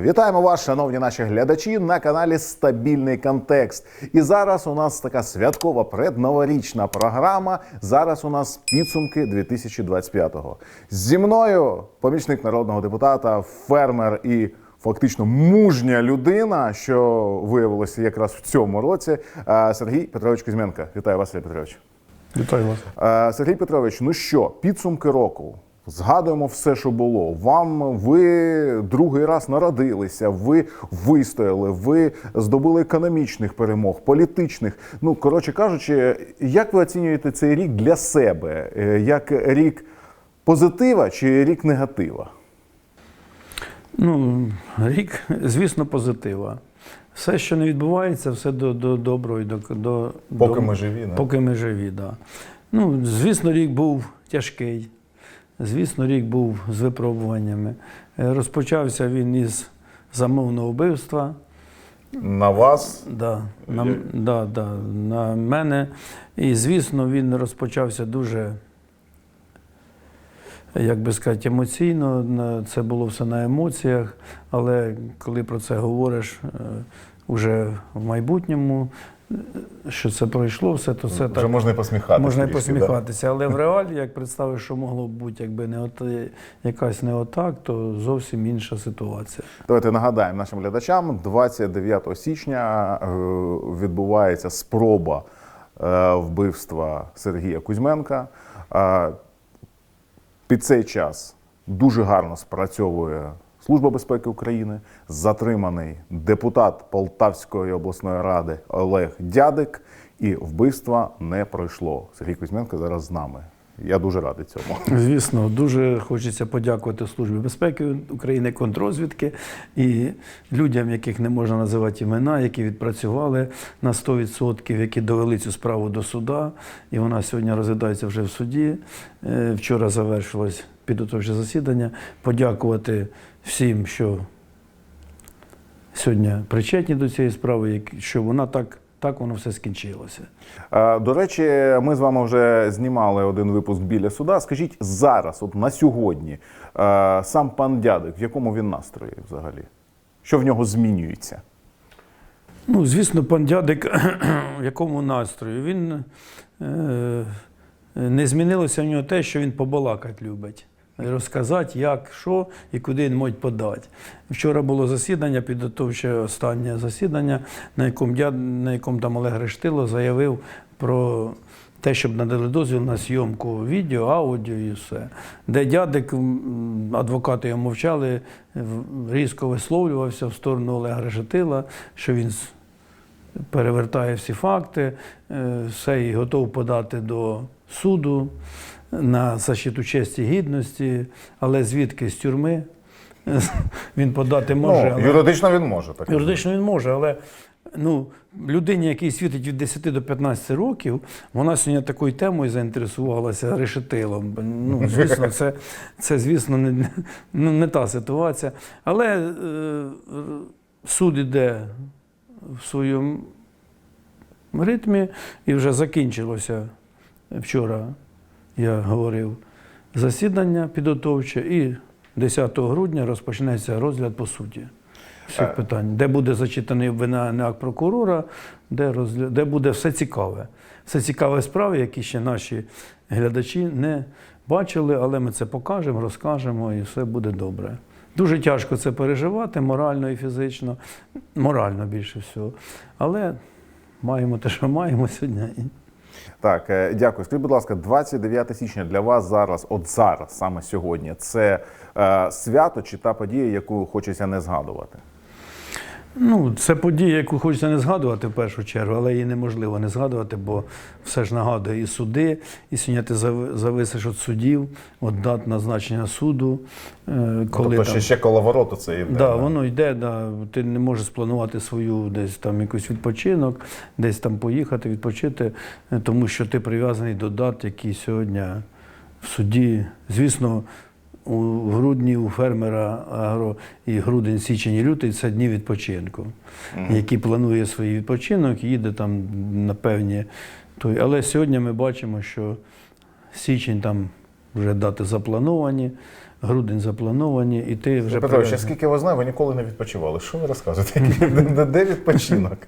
Вітаємо вас, шановні наші глядачі, на каналі Стабільний контекст. І зараз у нас така святкова предноворічна програма. Зараз у нас підсумки 2025-го. Зі мною помічник народного депутата, фермер і фактично мужня людина, що виявилося якраз в цьому році. е, Сергій Петрович Кузьменко. Вітаю вас, Сергій Петрович. Вітаю вас. Е, Сергій Петрович, ну що, підсумки року. Згадуємо все, що було. Вам ви другий раз народилися, ви вистояли, ви здобули економічних перемог, політичних. Ну, коротше кажучи, як ви оцінюєте цей рік для себе? Е, Як рік позитива чи рік негатива? Ну, рік, звісно, позитива. Все, що не відбувається, все до, до доброго і до, до Поки до- ми живі, не? Поки ми живі, да. Ну, звісно, рік був тяжкий. Звісно, рік був з випробуваннями. Е, Розпочався він із замовного вбивства. На вас Да, на, Я- да, да, на мене. І, звісно, він розпочався дуже, як би сказати, емоційно. Це було все на емоціях. Але коли про це говориш е, уже в майбутньому, що це пройшло, все, то це вже так. можна і посміхатися. Можна і трішки, посміхатися, але в реалі, як представиш, що могло б бути, якби не от, якась не отак, то зовсім інша ситуація. Давайте нагадаємо нашим глядачам: 29 січня е, відбувається спроба е, вбивства Сергія Кузьменка. Е, Під цей час дуже гарно спрацьовує Служба безпеки України, затриманий депутат Полтавської обласної ради Олег Дядик, і вбивства не пройшло. Сергій Кузьменко зараз з нами. Я дуже радий цьому. Звісно, дуже хочеться подякувати Службі безпеки України, контрозвідки і людям, яких не можна називати імена, які відпрацювали на 100%, які довели цю справу до суда. І вона сьогодні розглядається вже в суді. Е, Вчора завершилось підготовче засідання. Подякувати всім, що сьогодні причетні до цієї справи, що вона так, так воно все скінчилося. До речі, ми з вами вже знімали один випуск біля суда. Скажіть зараз, от на сьогодні, сам пан дядик, в якому він настрої взагалі? Що в нього змінюється? Ну, звісно, пан дядик в якому настрою. Він е, не змінилося в нього те, що він побалакати любить. Розказати, як, що і куди він може подати. Вчора було засідання, підготовче останнє засідання, на якому, дяд, на якому там Олег Рештило заявив про те, щоб надали дозвіл на зйомку відео, аудіо і все. Де дядик, адвокати його мовчали, різко висловлювався в сторону Олега Решетила, що він перевертає всі факти, е, все і готов подати до суду на защиту честі гідності, але звідки з тюрми він подати може. ну, юридично він може так. Юридично він може, але ну, людині, якій світить від 10 до 15 років, вона сьогодні такою темою заінтересувалася решетилом. Ну, звісно, це, це звісно, не, ну, не та ситуація. Але е, суд іде в своєму ритмі і вже закінчилося вчора, я говорив, засідання підготовче, і 10 грудня розпочнеться розгляд по суті всіх Е. питань, де буде зачитаний обвинувальний акт прокурора, де, розгля... де буде все цікаве. Все цікаве справи, які ще наші глядачі не бачили, але ми це покажемо, розкажемо і все буде добре. Дуже тяжко це переживати морально і фізично, морально більше всього. Але маємо те, що маємо сьогодні. Так, е, дякую. Скажіть, будь ласка, 29 січня для вас зараз, от зараз, саме сьогодні, це е, свято чи та подія, яку хочеться не згадувати? Ну, це подія, яку хочеться не згадувати в першу чергу, але її неможливо не згадувати, бо все ж нагадує і суди, і сьогодні ти зависиш від судів, від дат назначення суду. е, Коли тобто там... ще, ще коловороту це йде. Да, воно йде, да. ти не можеш спланувати свою десь там якийсь відпочинок, десь там поїхати, відпочити, е, тому що ти прив'язаний до дат, які сьогодні в суді. Звісно, у грудні у фермера агро і грудень, січень і лютий це дні відпочинку, який планує свій відпочинок, їде там на певні. Той. Але сьогодні ми бачимо, що січень там вже дати заплановані. грудень заплановані, і ти вже Петрович, привезли. скільки вас знаю, ви ніколи не відпочивали. Що ви розказуєте? Де- відпочинок?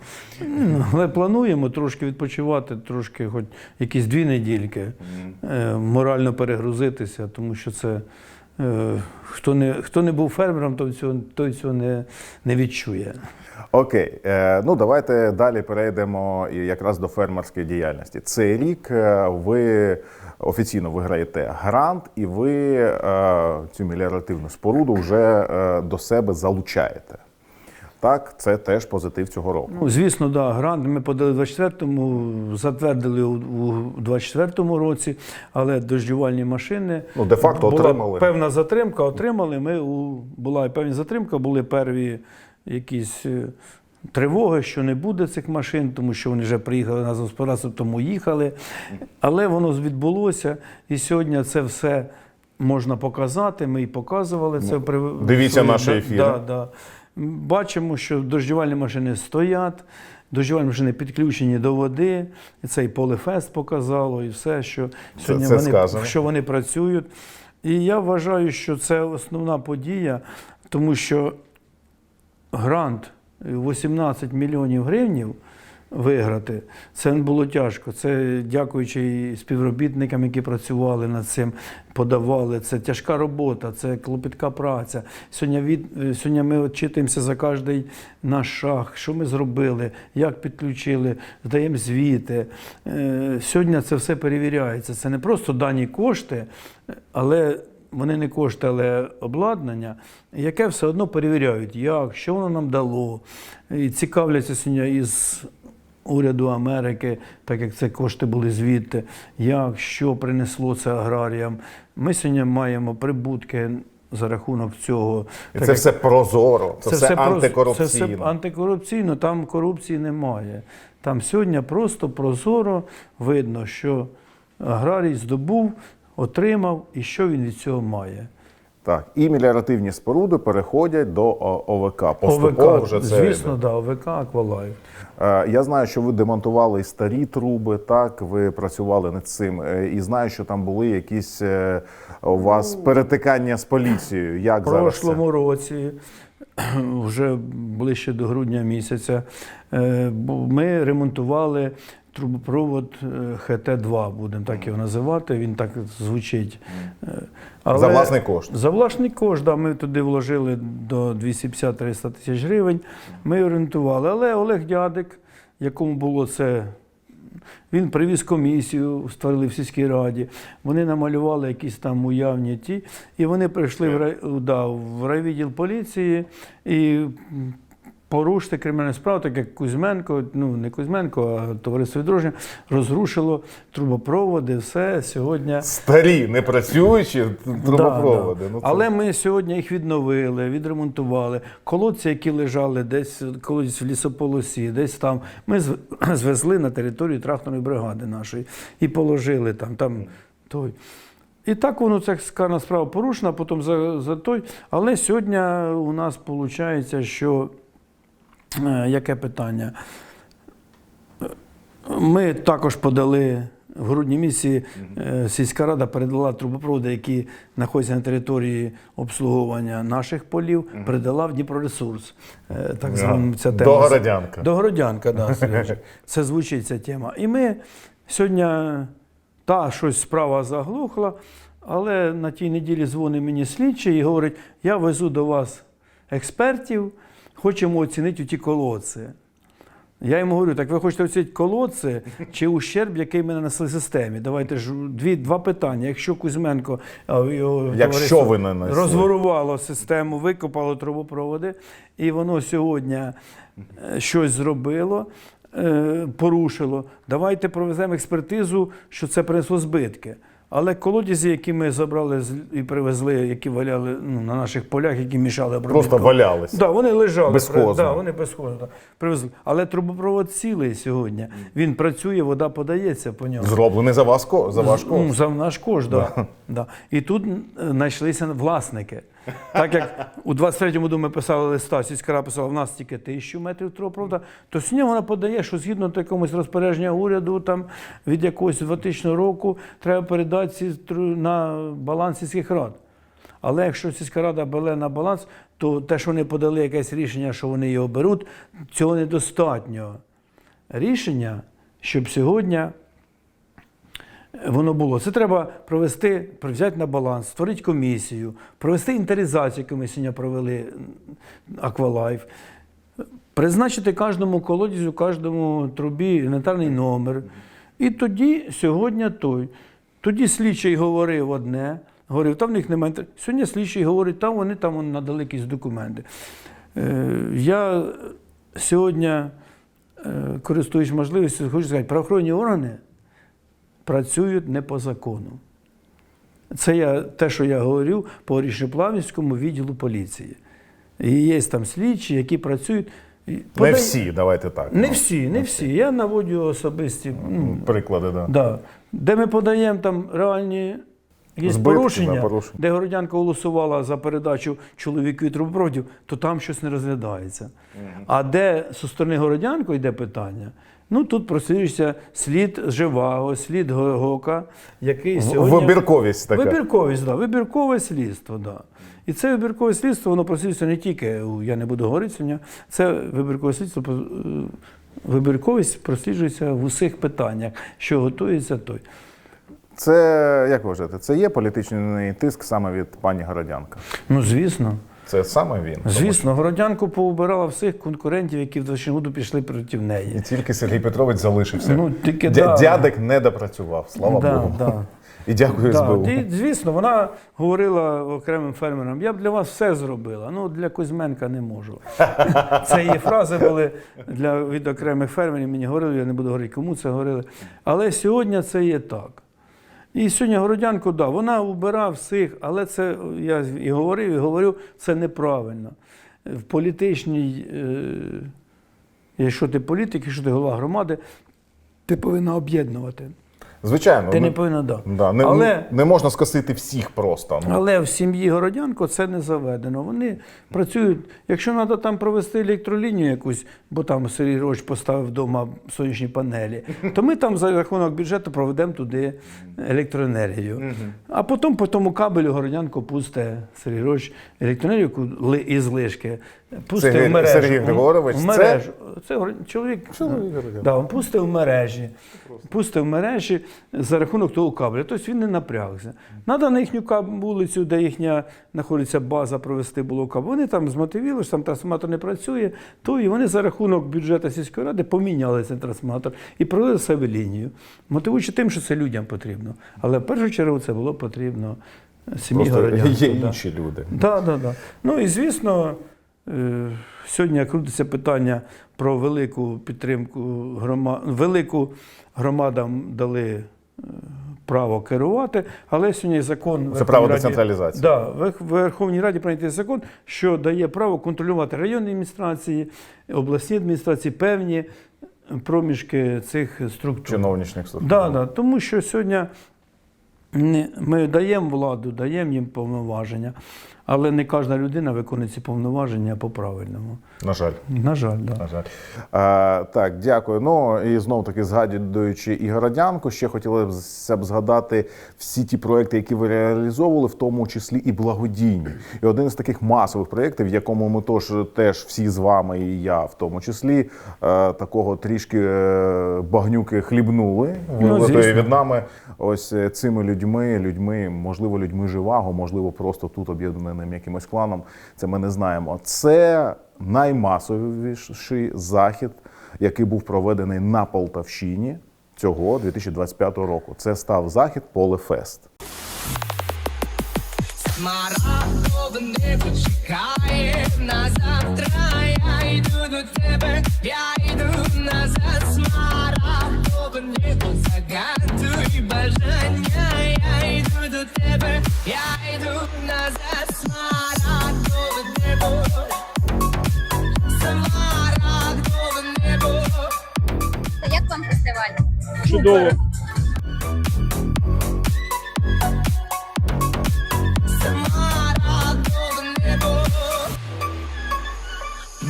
Ну, Але плануємо трошки відпочивати, трошки, хоч якісь дві недільки, е, морально перегрузитися, тому що це хто не, хто не був фермером, той цього, той цього не, не відчує. Окей, е, ну давайте далі перейдемо якраз до фермерської діяльності. Цей рік е, ви офіційно виграєте грант, і ви е, цю меліоративну споруду вже е, до себе залучаєте. Так, це теж позитив цього року. Ну, звісно, да, грант ми подали в 24-му, затвердили у, у 24-му році, але дождювальні машини. Ну, де-факто була отримали. Певна затримка отримали. Ми у, була певна затримка, були перві якісь е, тривоги, що не буде цих машин, тому що вони вже приїхали на господарство, тому їхали. Але воно відбулося, і сьогодні це все можна показати. Ми і показували це. Ну, дивіться наші ефіри. Да, да. Бачимо, що дождювальні машини стоять, дождювальні машини підключені до води. І це і полефест показало, і все, що сьогодні це вони, що вони працюють. І я вважаю, що це основна подія, тому що грант 18 мільйонів гривнів виграти, це було тяжко. Це дякуючи співробітникам, які працювали над цим, подавали. Це тяжка робота, це клопітка праця. Сьогодні, від, е, сьогодні ми отчитуємося за кожний наш шаг, що ми зробили, як підключили, здаємо звіти. Е, Сьогодні це все перевіряється. Це не просто дані кошти, але вони не кошти, але обладнання, яке все одно перевіряють, як, що воно нам дало. І цікавляться сьогодні із уряду Америки, так як це кошти були звідти, як, що принесло це аграріям. Ми сьогодні маємо прибутки за рахунок цього. І Так це все прозоро, це, все, про- антикорупційно. Це все антикорупційно, там корупції немає. Там сьогодні просто прозоро видно, що аграрій здобув, отримав і що він від цього має. Так, і меліоративні споруди переходять до ОВК. Поступово ОВК, вже це звісно, йде. да, ОВК Аквалайф. Е, Я знаю, що ви демонтували і старі труби, так ви працювали над цим. Е, І знаю, що там були якісь е, у вас перетикання з поліцією. Як В зараз? прошлому році, вже ближче до грудня місяця, ми ремонтували трубопровод е, ХТ-2, будемо так його називати. Він так звучить. Е, це? За власний кошт. За власний кошт, да, ми туди вложили до 250-300 тисяч гривень. Ми орієнтували. Але Олег Дядик, якому було це. Він привіз комісію, створили в сільській раді. Вони намалювали якісь там уявні ті, і вони прийшли в, рай, да, в райвідділ поліції і порушити кримінальну справу, так як Кузьменко, ну не Кузьменко, а товариство відродження, розрушило трубопроводи, все сьогодні. Старі, не працюючі трубопроводи. Да, да. Ну, Але ми сьогодні їх відновили, відремонтували. Колодці, які лежали десь колись в лісополосі, десь там. Ми звезли на територію тракторної бригади нашої і положили там. там той. І так воно це скарна справа порушена, потім за, за той. Але сьогодні у нас виходить, що яке питання? Ми також подали в грудні місяці. е, Сільська рада передала трубопроводи, які знаходяться на території обслуговування наших полів, передала в Дніпроресурс. Е, Так звана ця тема. До Городянка. До Городянка, да, Сережа. Це звучить ця тема. І ми сьогодні та щось справа заглухла, але на тій неділі дзвонить мені слідчий і говорить: я везу до вас експертів, хочемо оцінити ті колодці. Я йому говорю, так ви хочете оцінити колодці чи ущерб, який ми нанесли системі? Давайте ж дві, два питання. Якщо Кузьменко його Якщо ви нанесли. розворувало систему, викопало трубопроводи, і воно сьогодні е, щось зробило, е, порушило. Давайте провеземо експертизу, що це принесло збитки. Але колодязі, які ми забрали і привезли, які валяли ну, на наших полях, які мішали обробітку. Просто валялися. Да, вони лежали. Безхозно. Да, вони безхозно. да, Привезли. Але трубопровод цілий сьогодні. Він працює, вода подається по ньому. Зроблений за вас за ваш кошт. за наш кошт, да. Да. І тут знайшлися власники. Так як у 23-му году ми писали листа, сільська писала, в нас тільки тисячу метрів трубопроводу, то сьогодні вона подає, що згідно якомусь розпорядження уряду там, від якогось 2000 року треба передати ці на баланс сільських рад. Але якщо сільська рада бере на баланс, то те, що вони подали якесь рішення, що вони його беруть, цього недостатньо. Рішення, щоб сьогодні воно було. Це треба провести, взяти на баланс, створити комісію, провести інтеризацію, яку ми сьогодні провели Аквалайф, призначити кожному колодязю, кожному трубі інвентарний номер. І тоді сьогодні той. Тоді слідчий говорив одне, говорив, там в них немає. Сьогодні слідчий говорить, там вони там вони надали якісь документи. Е, я сьогодні, е, користуючись можливістю, хочу сказати, правоохоронні органи працюють не по закону. Це я, те, що я говорю по Рішеплавському відділу поліції. І є там слідчі, які працюють. і Не подай- всі, давайте так. Не ну, всі, не всі. Я наводжу особисті. ну, Приклади, да. Да. Де ми подаємо там реальні є Збитки, порушення, да, порушення. де Городянка голосувала за передачу чоловіків трубопроводів, то там щось не розглядається. А де зі сторони Городянко йде питання, ну тут прослідується слід Живаго, слід Гока, який сьогодні... Вибірковість така. Вибірковість, да, вибіркове слідство, да. І це вибіркове слідство, воно прослідується не тільки, я не буду говорити сьогодні, це вибіркове слідство, е, вибірковість просліджується в усіх питаннях, що готується той. Це, як ви вважаєте, це є політичний тиск саме від пані Городянка? Ну, звісно. Це саме він. Тому Звісно, Городянку поубирала всіх конкурентів, які в 20 пішли проти неї. І тільки Сергій Петрович залишився. Ну, тільки Дя- да. Дядек не допрацював, слава да, Богу. Да. І дякую Да, СБУ. і, звісно, вона говорила окремим фермерам: я б для вас все зробила. Ну для Кузьменка не можу. Це її фрази були для від окремих фермерів. Мені говорили, я не буду говорити, кому це говорили. Але сьогодні це є так. І сьогодні Городянко, да, вона убирає всіх, але це я і говорив, і говорю, це неправильно. В політичній, е, якщо ти політик, якщо ти голова громади, ти повинна об'єднувати. Звичайно, Ти не повинна да. да, не, Але- не можна скосити всіх просто. Ну, Але в сім'ї Городянко це не заведено. Вони працюють. Якщо треба там провести електролінію якусь, бо там Сергій Роч поставив вдома сонячні панелі, то ми там за рахунок бюджету проведемо туди електроенергію. А потім по тому кабелю Городянко пусте Сергій Роч електроенергію із лишки. Пусте Сергій- мережу. Сергій Григорович, в це- мережу. Це, Гор- чоловік. Чоловік. Да, він пустив мережі. Пустив мережі за рахунок того кабеля. Тобто він не напрягся. Надо на їхню вулицю, де їхня знаходиться база, провести було кабель. Вони там змотивіли, що там трансформатор не працює, то і вони за рахунок бюджету сільської ради поміняли цей трансформатор і провели себе лінію, мотивуючи тим, що це людям потрібно. Але в першу чергу це було потрібно сім'ї просто є да. інші люди. Так, так, так. Ну і звісно, сьогодні крутиться питання про велику підтримку громад. Велику громадам дали е, право керувати, але сьогодні закон Це право Раді- децентралізації. Да, в Верховній Раді прийнятий закон, що дає право контролювати районні адміністрації, обласні адміністрації, певні проміжки цих структур. Чиновничних структур. Да, да, тому що сьогодні ми даємо владу, даємо їм повноваження, але не кожна людина виконує ці повноваження по-правильному. На жаль. На жаль, да. На жаль. А, так, дякую. Ну і знов таки згадуючи і Городянку, ще хотілося б згадати всі ті проекти, які ви реалізовували, в тому числі і благодійні. І один з таких масових проєктів, в якому ми тож теж всі з вами, і я в тому числі, е, такого трішки е, багнюки хлібнули. Ну, від нами ось е, цими людьми, людьми, можливо, людьми живаго, можливо, просто тут об'єднаним якимось кланом. Це ми не знаємо. Це наймасовіший захід, який був проведений на Полтавщині цього 2025 року. Це став захід Полефест. Смарагдове небо чекає на завтра. Я йду до тебе, я йду назад. Загадуй бажання. Я йду до тебе, я йду назад. Смарагдове небо, смарагдове небо. Як вам фестиваль? Чудово.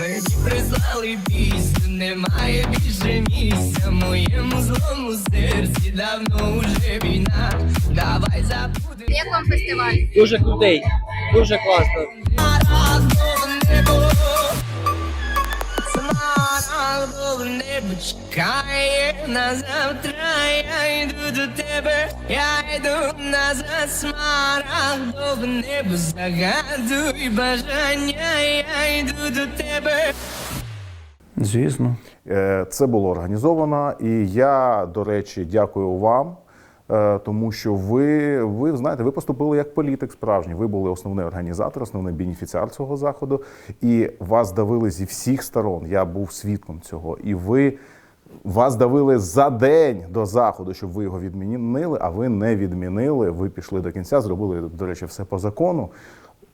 Мені прислали пісню, немає більше місця. Моєму злому серці давно уже війна. Давай забудемо. Як вам фестиваль? Дуже крутий, дуже класно. Небо, чекає на завтра. Я йду до тебе, я йду назад, смарагдове небо, загадуй бажання, я йду до тебе. Звісно. Е, Це було організовано, і я, до речі, дякую вам. е, Тому що ви, ви знаєте, ви поступили як політик справжній. Ви були основний організатор, основний бенефіціар цього заходу, і вас давили зі всіх сторон. Я був свідком цього. І ви вас давили за день до заходу, щоб ви його відмінили, а ви не відмінили. Ви пішли до кінця, зробили, до речі, все по закону.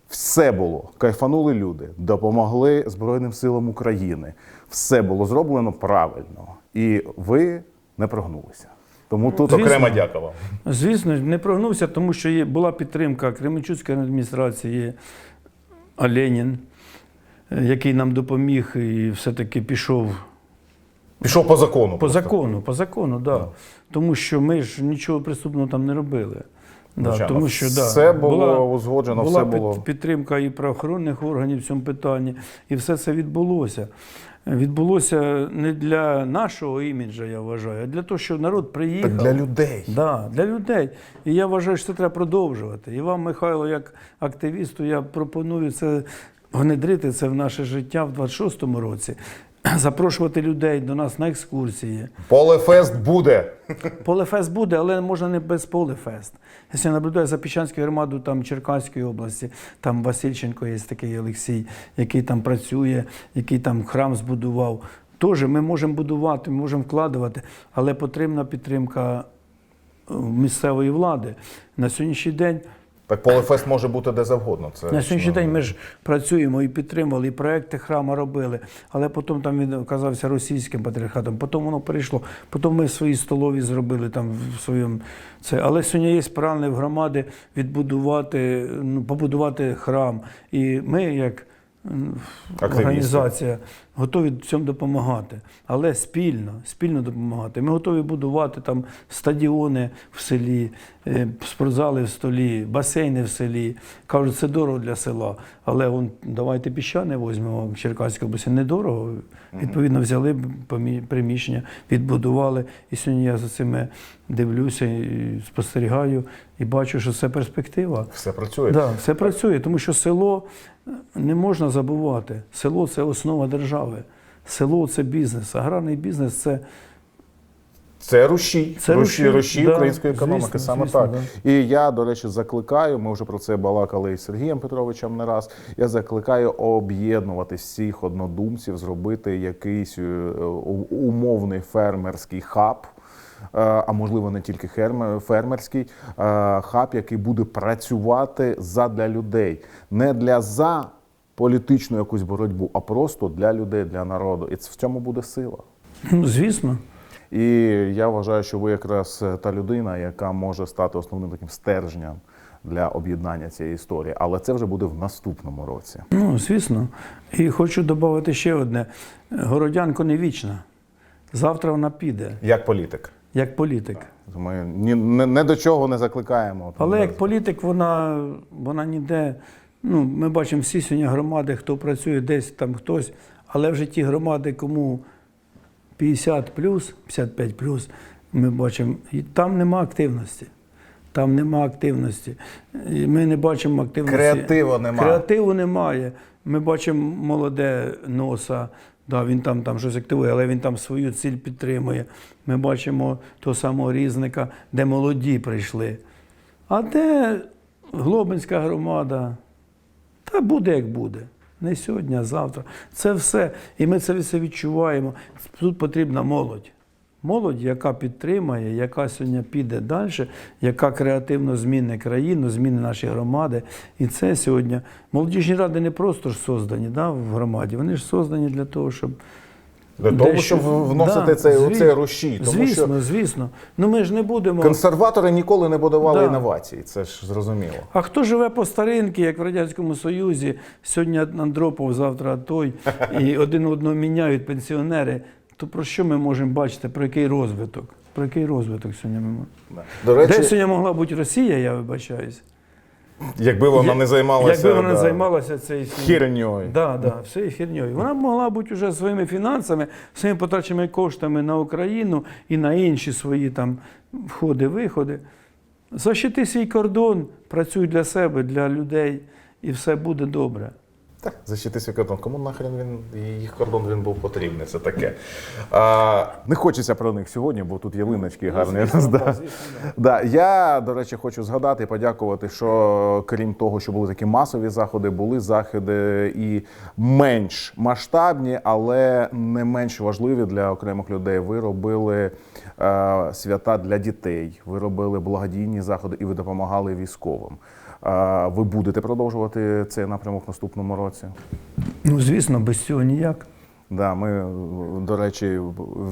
Все було. Кайфанули люди, допомогли Збройним силам України. Все було зроблено правильно. І ви не прогнулися. Тому тут Звісно. окрема дяка вам. Звісно, не прогнувся, тому що є, була підтримка Кременчуцької адміністрації а Ленін, е, який нам допоміг і все-таки пішов Пішов по закону. по просто. закону, по закону, да. тому що ми ж нічого преступного там не робили. Да, тому що, да, Все було узгоджено, була все було. підтримка і правоохоронних органів в цьому питанні, і все це відбулося. Відбулося не для нашого іміджа, я вважаю, а для того, щоб народ приїхав. Так для людей. Да, для людей. І я вважаю, що це треба продовжувати. І вам, Михайло, як активісту, я пропоную це внедрити це в наше життя в 26-му році. Запрошувати людей до нас на екскурсії. Полефест буде. Полефест буде, але можна не без полефест. Якщо я наблюдаю за Піщанською громадою там Черкаської області, там Васильченко є такий Олексій, який там працює, який там храм збудував. Теж ми можемо будувати, ми можемо вкладувати, але потрібна підтримка е, місцевої влади. На сьогоднішній день Так полефест може бути де завгодно. Це на сьогоднішній ну, день ми ж працюємо і підтримували, і проекти храма робили, але потім там він оказався російським патріархатом, потім воно перейшло, потім ми свої столові зробили там в своєму це. Але сьогодні є плани в громади відбудувати, ну, побудувати храм. І ми, як Активісти. організація, готові цьому допомагати, але спільно, спільно допомагати. Ми готові будувати там стадіони в селі, е, спортзали в столі, басейни в селі. Кажуть, це дорого для села. Але он, давайте піщани візьмемо в Черкаській області. Недорого. Відповідно, взяли б приміщення, відбудували. І сьогодні я за цими дивлюся і спостерігаю і бачу, що це перспектива. Все працює. Да, все працює, тому що село не можна забувати. Село це основа держави. Село це бізнес. Аграрний бізнес це Це рушій, Це рушій, рушій, рушій да, української економіки. звісно, саме звісно, так. да. І я, до речі, закликаю. Ми вже про це балакали із Сергієм Петровичем не раз. Я закликаю об'єднувати всіх однодумців, зробити якийсь е, умовний фермерський хаб. Е, А можливо, не тільки фермерський е, хаб, який буде працювати задля людей, не для за політичну якусь боротьбу, а просто для людей, для народу. І в цьому буде сила. ну, звісно. І я вважаю, що ви якраз е, та людина, яка може стати основним таким стержнем для об'єднання цієї історії. Але це вже буде в наступному році. Ну, звісно. І хочу додати ще одне: городянко не вічна. Завтра вона піде, Як політик. Як політик. Ми ні, не, не до чого не закликаємо. Але як політик, вона, вона ніде. Ну, ми бачимо всі сьогодні громади, хто працює десь там хтось, але вже ті громади, кому 50 плюс, 55 плюс, ми бачимо, і там нема активності. Там нема активності. І ми не бачимо активності. Креативу нема. Креативу немає. Ми бачимо молоде носа. Да, він там, там щось активує, але він там свою ціль підтримує. Ми бачимо того самого різника, де молоді прийшли. А де Глобинська громада? Та буде як буде. Не сьогодні, а завтра. Це все. І ми це все відчуваємо. Тут потрібна молодь. Молодь, яка підтримає, яка сьогодні піде далі, яка креативно зміни країну, зміни наші громади. І це сьогодні. Молодіжні ради не просто ж создані да, в громаді, вони ж создані для того, щоб. Для того, дещо- щоб вносити Да, цей, звісно. оцей рушій. Тому звісно, що звісно. Ну ми ж не будемо. консерватори ніколи не будували Да. інновацій. Це ж зрозуміло. А хто живе по старинки, як в Радянському Союзі, сьогодні Андропов, завтра той, і один одного міняють пенсіонери, то про що ми можемо бачити? Про який розвиток? Про який розвиток сьогодні ми можемо? До речі, Де сьогодні могла бути Росія, я вибачаюсь? Якби вона не займалася Якби вона да, займалася цією херньою. Да, да, все херньою. Вона б могла бути вже своїми фінансами, своїми потраченими коштами на Україну і на інші свої там входи, виходи. Защити свій кордон, працюй для себе, для людей, і все буде добре. Защити свій кордон. Кому нахрен він їх кордон він був потрібний? Це таке. А, не хочеться про них сьогодні, бо тут ялиночки гарні. Да. Да. Я, до речі, хочу згадати і подякувати, що крім того, що були такі масові заходи, були заходи і менш масштабні, але не менш важливі для окремих людей. Ви робили е, свята для дітей, ви робили благодійні заходи і ви допомагали військовим. Ви будете продовжувати цей напрямок в наступному році? Ну, звісно, без цього ніяк. Да, ми, до речі,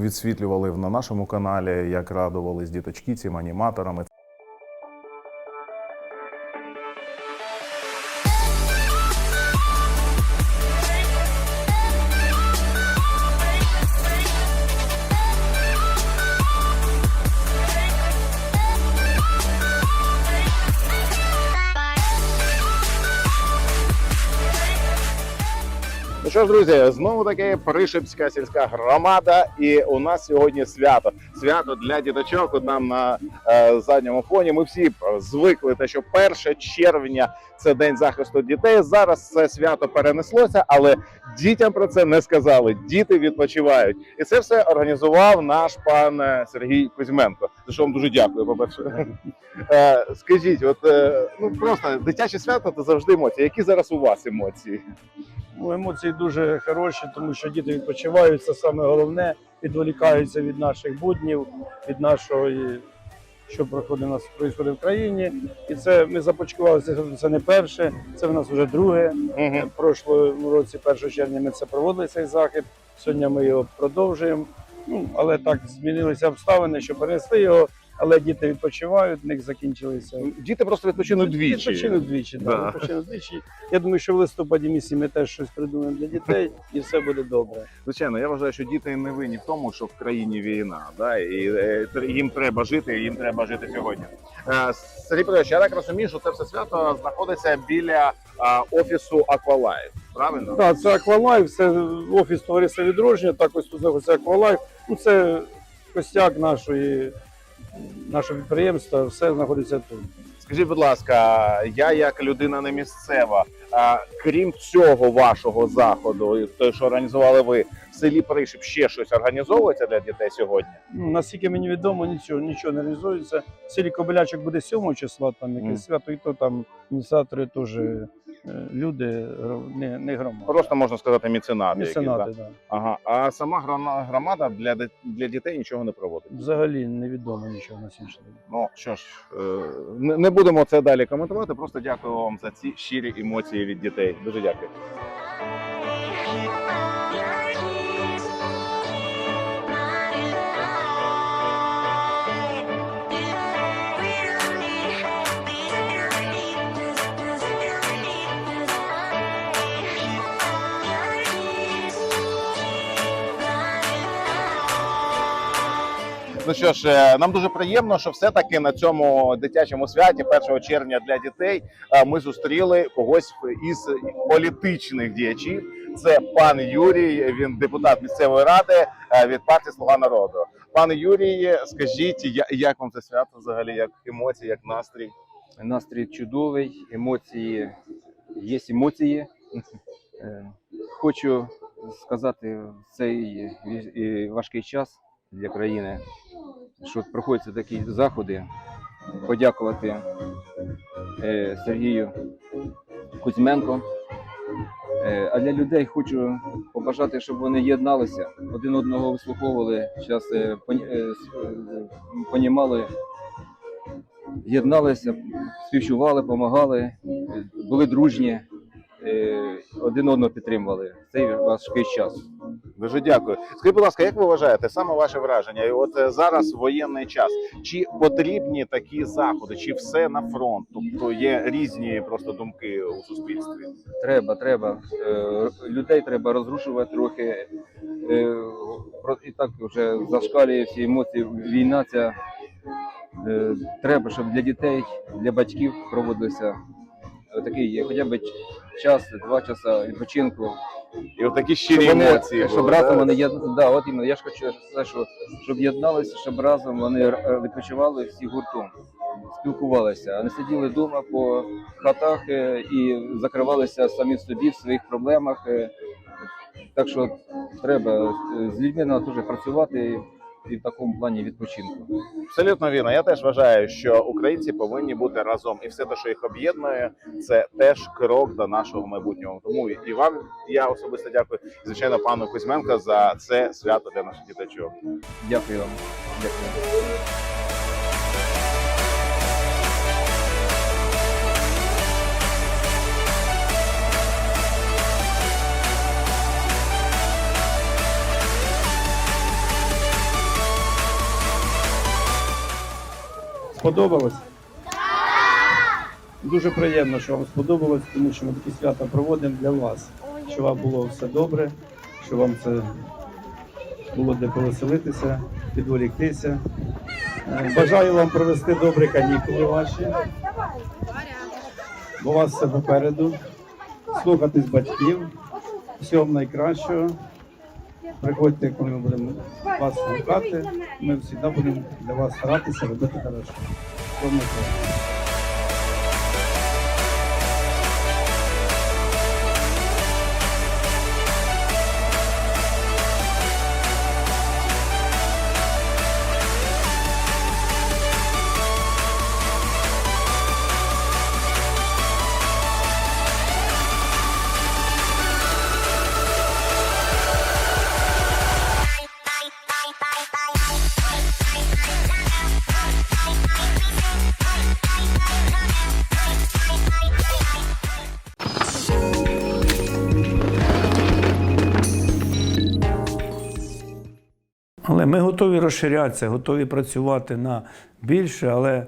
відсвітлювали на нашому каналі, як радувались діточки цим аніматорами. Що ж, друзі, знову таки Пришипська сільська громада, і у нас сьогодні свято. Свято для діточок. От Там на е, задньому фоні. Ми всі звикли, те, що 1 червня це день захисту дітей. Зараз це свято перенеслося, але дітям про це не сказали. Діти відпочивають, і це все організував наш пан е, Сергій Кузьменко. За що вам дуже дякую. По перше, Е, скажіть, от е, ну просто дитяче свято це завжди емоції. Які зараз у вас емоції? Ну, емоції дуже хороші, тому що діти відпочивають, це саме головне, відволікаються від наших буднів, від нашого, що проходить у нас в країні. І це ми започаткували це, це не перше, це в нас вже друге. Угу. В прошлому році, 1 червня, ми це проводили цей захід. Сьогодні ми його продовжуємо. Ну, але так змінилися обставини, що перенесли його, але діти відпочивають, в них закінчилися. Діти просто відпочинуть двічі. Відпочинуть двічі, Да. відпочинуть двічі. Я думаю, що в листопаді місяці ми теж щось придумаємо для дітей, і все буде добре. Звичайно, я вважаю, що діти не винні в тому, що в країні війна, да, і е, їм треба жити, і їм треба жити сьогодні. Е, Сергій Петрович, я так розумію, що це все свято знаходиться біля е, офісу Aqualife, правильно? Так, це Аквалайф, це офіс товариства відродження. Так ось тут знаходиться Аквалайф. Ну це костяк нашої, нашого підприємство, все знаходиться тут. Скажіть, будь ласка, я як людина не місцева, а, крім цього вашого заходу, той, що організували ви в селі Пришип, ще щось організовується для дітей сьогодні? Ну, наскільки мені відомо, нічого, нічого не реалізується. В селі Кобилячок буде 7 числа, там якесь Мгм. свято, і то там ініціатори теж е, люди, не, не громада. Просто можна сказати меценати. якісь, Меценати, да? да. Ага. А сама громада для, для дітей нічого не проводить. Взагалі невідомо нічого на сьогоднішній день. Ну що ж, е, не будемо це далі коментувати. Просто дякую вам за ці щирі емоції від дітей. Дуже дякую. Ну що ж, е, нам дуже приємно, що все-таки на цьому дитячому святі 1 червня для дітей е, ми зустріли когось із політичних діячів. Це пан Юрій, він депутат місцевої ради е, від партії Слуга народу. Пане Юрій, скажіть, як вам це свято взагалі, як емоції, як настрій? Настрій чудовий, емоції є емоції. Хочу сказати цей важкий час для країни, що проходяться такі заходи. Подякувати е, Сергію Кузьменко. Е, А для людей хочу побажати, щоб вони єдналися, один одного вислуховували, зараз понімали, єдналися, співчували, допомагали, е, були дружні, е, один одного підтримували цей важкий час. Дуже дякую. Скажіть, будь ласка, як ви вважаєте, саме ваше враження? І от е, зараз воєнний час. Чи потрібні такі заходи, чи все на фронт? Тобто є різні просто думки у суспільстві. Треба, треба. Е, Людей треба розрушувати трохи. Е, І так вже зашкалює всі емоції. Війна ця. Треба, щоб для дітей, для батьків проводилися такий хоча б час, два часа відпочинку. І отакі щирі Щоб вони, емоції. щоб були, разом да? вони єд- да, от іменно, я ж хочу сказати, що щоб єдналися, щоб разом вони е, відпочивали всі гуртом, спілкувалися, а не сиділи вдома по хатах е, і закривалися самі в собі в своїх проблемах. е. Так що треба з людьми треба теж працювати і в такому плані відпочинку. Абсолютно вірно. Я теж вважаю, що українці повинні бути разом, і все те, що їх об'єднує, це теж крок до нашого майбутнього. Тому і вам я особисто дякую, звичайно, пану Кузьменко за це свято для наших діточок. Дякую вам. Дякую. Сподобалось? Дуже приємно, що вам сподобалось, тому що ми такі свята проводимо для вас. Щоб вам було все добре, щоб вам це було де повеселитися, підволіктися. Е, Бажаю вам провести добрі канікули ваші. У вас все попереду. Слухатись батьків. Всього найкращого. Приходьте, коли ми будемо вас шукати. Ми завжди будемо для вас старатися робити хорошо. Ми готові розширятися, готові працювати на більше, але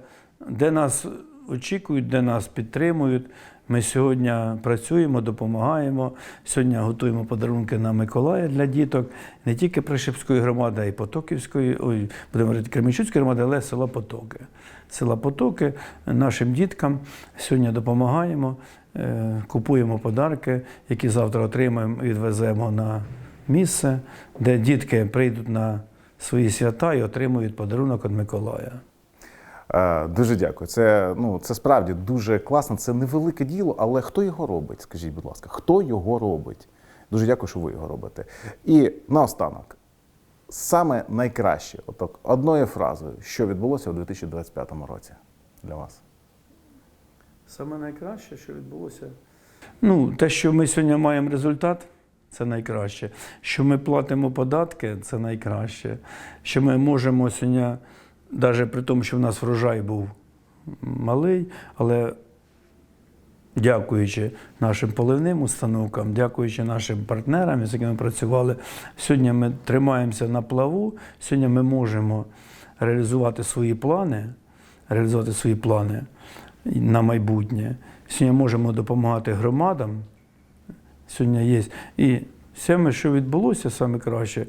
де нас очікують, де нас підтримують. Ми сьогодні працюємо, допомагаємо. Сьогодні готуємо подарунки на Миколая для діток не тільки Пришипської громади, а й Потоківської, ой, будемо говорити Кременчуцької громади, але села Потоки. Села Потоки нашим діткам сьогодні допомагаємо, е, купуємо подарки, які завтра отримаємо і відвеземо на місце, де дітки прийдуть на свої свята і отримують подарунок від Миколая. Е, Дуже дякую. Це ну це справді дуже класно. Це невелике діло, але хто його робить? Скажіть, будь ласка, хто його робить? Дуже дякую, що ви його робите. І наостанок, саме найкраще, отак, одною фразою, що відбулося у 2025 році для вас. Саме найкраще, що відбулося. Ну, те, що ми сьогодні маємо результат, це найкраще. Що ми платимо податки, це найкраще. Що ми можемо сьогодні, навіть при тому, що в нас врожай був малий, але дякуючи нашим поливним установкам, дякуючи нашим партнерам, з якими ми працювали, сьогодні ми тримаємося на плаву, сьогодні ми можемо реалізувати свої плани, реалізувати свої плани на майбутнє. Сьогодні можемо допомагати громадам. Сьогодні є. І саме, що відбулося, саме краще,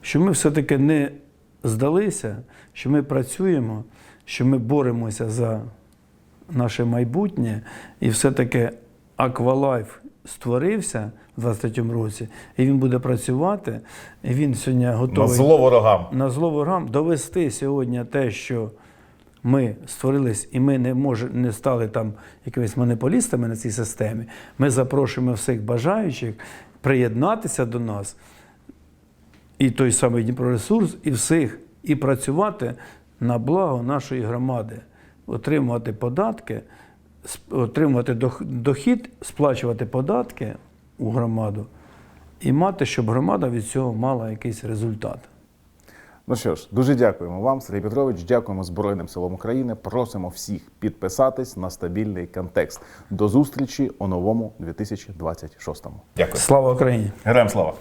що ми все-таки не здалися, що ми працюємо, що ми боремося за наше майбутнє, і все-таки Аквалайф створився в 23-му році, і він буде працювати, і він сьогодні готовий ворогам. на зло ворогам довести сьогодні те, що ми створились і ми не може, не стали там якимись монополістами на цій системі. Ми запрошуємо всіх бажаючих приєднатися до нас, і той самий Дніпроресурс, і всіх, і працювати на благо нашої громади, отримувати податки, отримувати дохід, сплачувати податки у громаду і мати, щоб громада від цього мала якийсь результат. Ну що ж, дуже дякуємо вам, Сергій Петрович. Дякуємо Збройним силам України. Просимо всіх підписатись на стабільний контекст. До зустрічі у новому 2026. Дякую. Слава Україні! Героям слава!